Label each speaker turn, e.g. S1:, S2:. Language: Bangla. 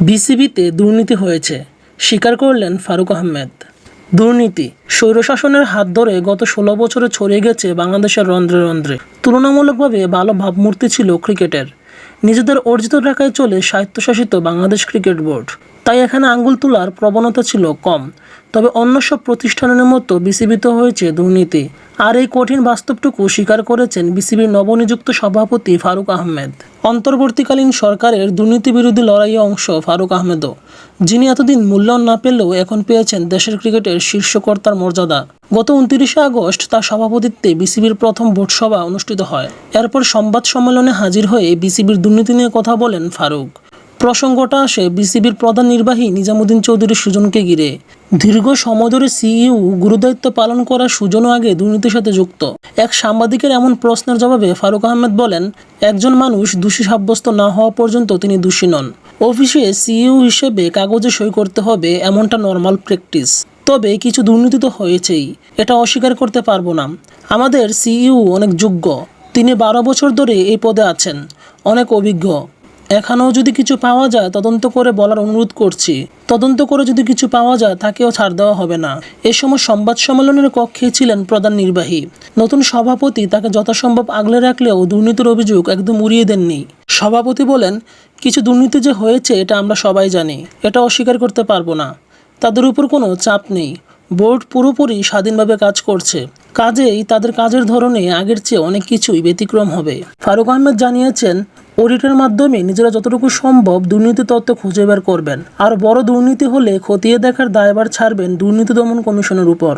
S1: বিসিবিতে দুর্নীতি হয়েছে, স্বীকার করলেন ফারুক আহমেদ। দুর্নীতি, স্বৈরশাসনের হাত ধরে গত ষোলো বছরে ছড়িয়ে গেছে বাংলাদেশের রন্ধ্রে রন্ধ্রে। তুলনামূলকভাবে ভালো ভাবমূর্তি ছিল ক্রিকেটের। নিজেদের অর্জিত টাকায় চলে স্বায়ত্তশাসিত বাংলাদেশ ক্রিকেট বোর্ড। তাই এখানে আঙ্গুল তোলার প্রবণতা ছিল কম। তবে অন্য সব প্রতিষ্ঠানের মতো বিসিবিতে হয়েছে দুর্নীতি। আর এই কঠিন বাস্তবটুকু স্বীকার করেছেন বিসিবির নবনিযুক্ত সভাপতি ফারুক আহমেদ। অন্তর্বর্তীকালীন সরকারের দুর্নীতি বিরোধী লড়াইয়ে অংশ ফারুক আহমেদও, যিনি এতদিন মূল্যায়ন না পেলেও এখন পেয়েছেন দেশের ক্রিকেটের শীর্ষকর্তার মর্যাদা। গত উনত্রিশে আগস্ট তার সভাপতিত্বে বিসিবির প্রথম বোর্ড সভা অনুষ্ঠিত হয়। এরপর সংবাদ সম্মেলনে হাজির হয়ে বিসিবির দুর্নীতি নিয়ে কথা বলেন ফারুক। প্রসঙ্গটা আসে বিসিবির প্রধান নির্বাহী নিজামুদ্দিন চৌধুরী সুজনকে ঘিরে। দীর্ঘ সময় সিইউ গুরুদায়িত্ব পালন করা সুজনও আগে দুর্নীতির সাথে যুক্ত। এক সাংবাদিকের এমন প্রশ্নের জবাবে ফারুক আহমেদ বলেন, একজন মানুষ দোষী সাব্যস্ত না হওয়া পর্যন্ত তিনি দোষী নন। অফিসে সিইও হিসেবে কাগজে সই করতে হবে এমনটা নর্মাল প্র্যাকটিস তবে কিছু দুর্নীতি তো হয়েছেই, এটা অস্বীকার করতে পারব না। আমাদের সিইও অনেক যোগ্য। তিনি বারো বছর ধরে এই পদে আছেন। অনেক অভিজ্ঞ। এখানেও যদি কিছু পাওয়া যায়, তদন্ত করে বলার অনুরোধ করছি। তদন্ত করে যদি কিছু পাওয়া যায়, তাকেও ছাড় দেওয়া হবে না। এ সময় সংবাদ সম্মেলনের কক্ষে ছিলেন প্রধান নির্বাহী। নতুন সভাপতি তাকে যথাসম্ভব আগলে রাখলেও দুর্নীতির অভিযোগ একদম উড়িয়ে দেননি। সভাপতি বলেন, কিছু দুর্নীতি যে হয়েছে, এটা আমরা সবাই জানি। এটা অস্বীকার করতে পারব না। তাদের উপর কোনো চাপ নেই। বোর্ড পুরোপুরি স্বাধীনভাবে কাজ করছে। কাজেই তাদের কাজের ধরনে আগের চেয়ে অনেক কিছুই ব্যতিক্রম হবে। ফারুক আহমেদ জানিয়েছেন অডিটের মাধ্যমে নিজেরা যতটুকু সম্ভব দুর্নীতি তত্ত্ব খুঁজে বের করবেন। আর বড় দুর্নীতি হলে খতিয়ে দেখার দায়ভার ছাড়বেন দুর্নীতি দমন কমিশনের উপর।